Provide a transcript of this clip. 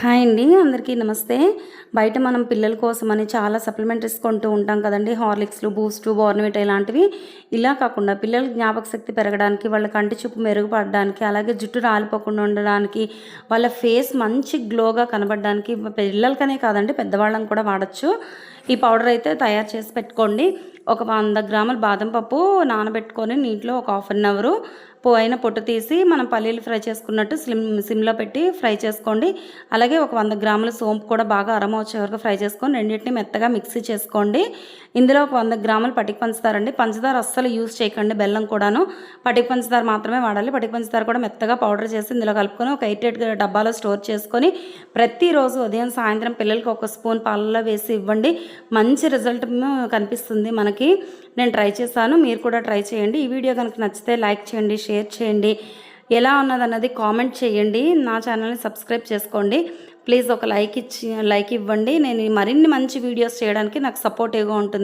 Hi అండి అందరికీ నమస్తే. బయట మనం పిల్లల కోసమని చాలా సప్లిమెంటరీస్ కొంటూ ఉంటాం కదండి. హార్లిక్స్లు బూస్ట్ బోర్నవిట ఇలాంటివి. ఇలా కాకుండా పిల్లల జ్ఞాపక శక్తి పెరగడానికి వాళ్ళ కంటి చూపు మెరుగుపడడానికి అలాగే జుట్టు రాలిపోకుండా ఉండడానికి వాళ్ళ ఫేస్ మంచి గ్లోగా కనబడడానికి పిల్లలకనే కాదండి పెద్దవాళ్ళని కూడా వాడచ్చు. ఈ పౌడర్ అయితే తయారు చేసి పెట్టుకోండి. ఒక వంద గ్రాముల బాదం పప్పు నానబెట్టుకొని నీటిలో ఒక హాఫ్ అన్ అవరు పోయిన పొట్టు తీసి మనం పల్లీలు ఫ్రై చేసుకున్నట్టు స్లిమ్ సిమ్లో పెట్టి ఫ్రై చేసుకోండి. అలాగే ఒక వంద గ్రాముల సోంపు కూడా బాగా అరమ వచ్చే వరకు ఫ్రై చేసుకొని రెండింటిని మెత్తగా మిక్సీ చేసుకోండి. ఇందులో ఒక వంద గ్రాములు పటిక పంచదార అండి. పంచదార అస్సలు యూజ్ చేయకండి బెల్లం కూడాను. పటిక పంచదార మాత్రమే వాడాలి. పటిక పంచదార కూడా మెత్తగా పౌడర్ చేసి ఇందులో కలుపుకొని ఒక ఎయిట్ ఎయిట్ డబ్బాలో స్టోర్ చేసుకొని ప్రతిరోజు ఉదయం సాయంత్రం పిల్లలకి ఒక స్పూన్ పాలలో వేసి ఇవ్వండి. మంచి రిజల్ట్ కనిపిస్తుంది మనకి. నేను ట్రై చేశాను మీరు కూడా ట్రై చేయండి. ఈ వీడియో కనుక నచ్చితే లైక్ చేయండి షేర్ చేయండి. ఎలా ఉన్నదన్నది కామెంట్ చేయండి. నా ఛానల్ని సబ్స్క్రైబ్ చేసుకోండి. ప్లీజ్ ఒక లైక్ ఇచ్చి లైక్ ఇవ్వండి. నేను మరిన్ని మంచి వీడియోస్ చేయడానికి నాకు సపోర్టివ్గా ఉంటుంది.